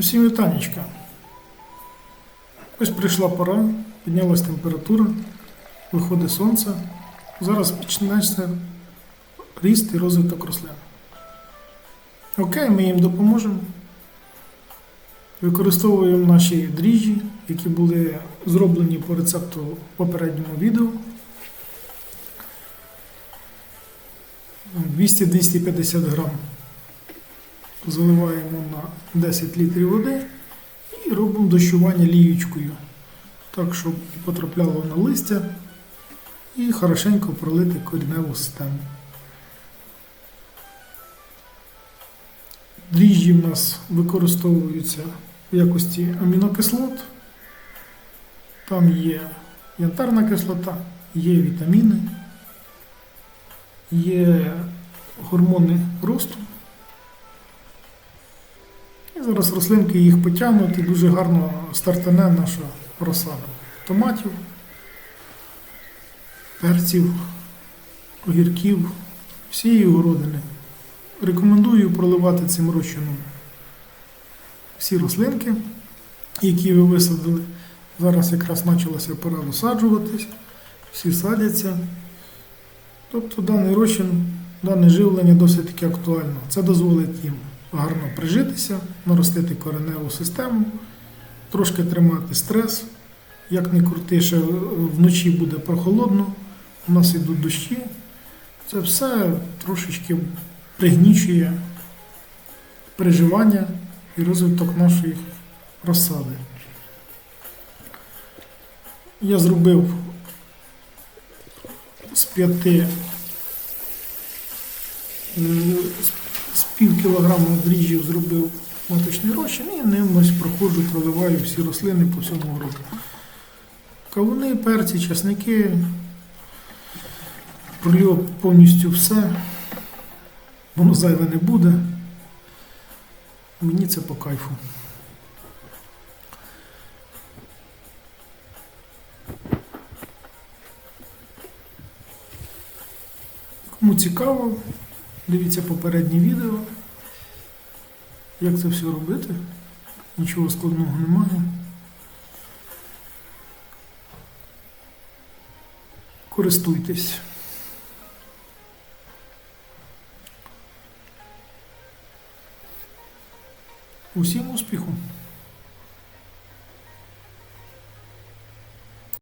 Усім вітанечка. Ось прийшла пора, піднялась температура, виходить сонце. Зараз почнеться ріст і розвиток рослин. Окей, ми їм допоможемо. Використовуємо наші дріжджі, які були зроблені по рецепту в попередньому відео. 200-250 грам заливаємо на 10 літрів води і робимо дощування ліючкою, так, щоб потрапляло на листя і хорошенько пролити кореневу систему. Дріжджі в нас використовуються в якості амінокислот. Там є янтарна кислота, є вітаміни, є гормони росту. Зараз рослинки їх потягнуть і дуже гарно стартане наша розсада томатів, перців, огірків, всієї городини. Рекомендую проливати цим розчином всі рослинки, які ви висадили. Зараз якраз почалася пора висаджуватись, всі садяться. Тобто даний розчин, дане живлення досить таки актуально. Це дозволить їм гарно прижитися, наростити кореневу систему, трошки тримати стрес. Як не крути, ще вночі буде прохолодно, у нас йдуть дощі. Це все трошечки пригнічує переживання і розвиток нашої розсади. Я зробив з п'яти з пів кілограма дріжджів зробив маточний розчин і ним ось проходжу, проливаю всі рослини по всьому городу. Кавуни, перці, часники, пролив повністю все. Воно зайве не буде. Мені це по кайфу. Кому цікаво, дивіться попереднє відео. Як це все робити? Нічого складного немає. Користуйтесь. Усім успіху!